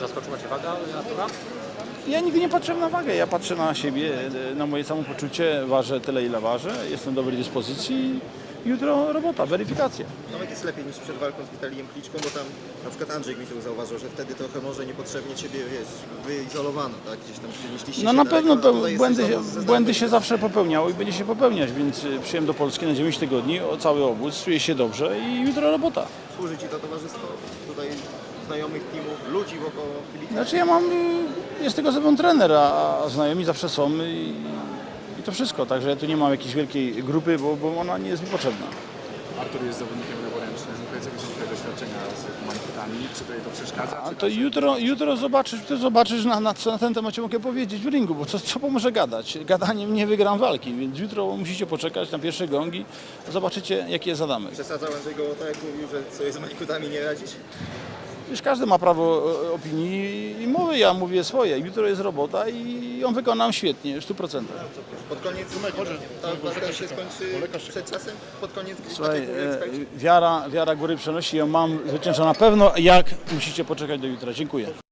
Zaskoczyła Cię waga Artura? Ja nigdy nie patrzę na wagę, ja patrzę na siebie, na moje samopoczucie, ważę tyle ile ważę, jestem w dobrej dyspozycji. Jutro robota, weryfikacja. Tomek jest lepiej niż przed walką z Witalijem Kliczką, bo tam na przykład Andrzej mi tu zauważył, że wtedy trochę może niepotrzebnie Ciebie, wiesz, wyizolowano, tak? Gdzieś tam przenieśliście No się na daleko, pewno a to tutaj błędy, jesteś się- ze błędy się zawsze popełniało i będzie się popełniać, więc y, przyjąłem do Polski na 9 tygodni, o cały obóz, czuję się dobrze i jutro robota. Służy Ci to towarzystwo tutaj znajomych teamów, ludzi wokoło kibiców. Znaczy ja mam, jest tego mną trener, a, a znajomi zawsze są i, i to wszystko, także ja tu nie mam jakiejś wielkiej grupy, bo, bo ona nie jest mi potrzebna. Artur jest zawodnikiem leworęcznym. Powiedz, jakie są Twoje doświadczenia z maniputami? Czy tutaj to przeszkadza? A czy to jutro, jutro zobaczysz, ty zobaczysz na, na, co na ten temat mogę powiedzieć w ringu, bo co, co pomoże gadać? Gadaniem nie wygram walki, więc jutro musicie poczekać na pierwsze gongi, zobaczycie jaki jest Adamek. Przesadzał Andrzej Gołota, jak mówił, że sobie z Majkutami nie radzisz? Już każdy ma prawo e, opinii i mowy, ja mówię swoje. Jutro jest robota i ją wykonam świetnie, w 100%. Pod koniec ta walka się skończy przed czasem? Pod koniec Słuchaj, e, wiara, wiara góry przenosi, ją mam zwycięża na pewno. Jak musicie poczekać do jutra. Dziękuję.